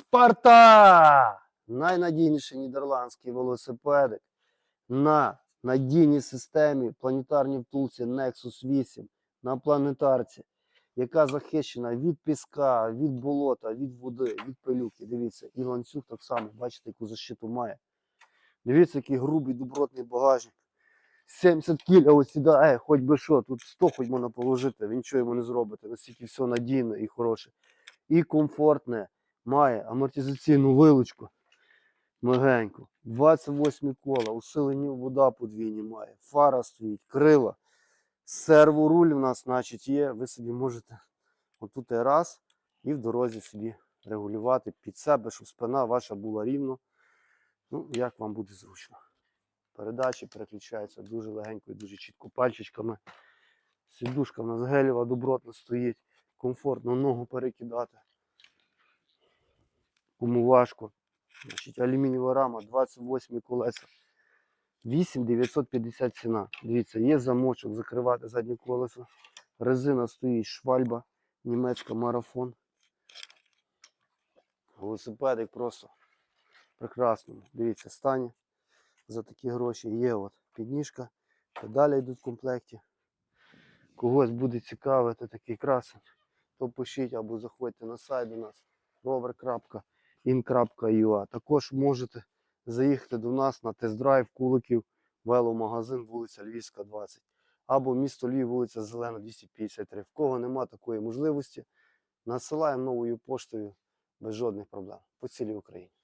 Спарта! Найнадійніший нідерландський велосипедик на надійній системі планетарній втулці Nexus 8 на планетарці, яка захищена від піска, від болота, від води, від пилюки. Дивіться, і ланцюг так само, бачите, яку защиту має. Дивіться, який грубий добротний багажник. 70 кіля ось сюди, е, хоч би що, тут 100 хоч можна положити, ви нічого йому не зробите. Настільки все надійне і хороше. І комфортне. Має амортизаційну вилучку. Мегеньку. 28 кола, усилені вода подвійні має. Фара стоїть, крила. Серворуль у нас, значить, є. Ви собі можете отут раз і в дорозі собі регулювати під себе, щоб спина ваша була рівно. Ну, як вам буде зручно. Передачі переключаються дуже легенько і дуже чітко пальчичками. Сідушка в нас гелєва добротно стоїть. Комфортно ногу перекидати. Кому важко. Значить, алюмінієва рама, 28 колеса. 8950 ціна. Дивіться, є замочок, закривати заднє колесо. Резина стоїть, швальба, німецька марафон. Велосипедик просто прекрасному. Дивіться, стані за такі гроші. Є от підніжка, педалі йдуть в комплекті. Когось буде цікавити такий красень, то пишіть або заходьте на сайт до нас rover.in.ua. Також можете заїхати до нас на тест-драйв Куликів, веломагазин, вулиця Львівська, 20. Або місто Львів, вулиця Зелена, 253. В кого нема такої можливості, насилаємо новою поштою без жодних проблем по цілій Україні.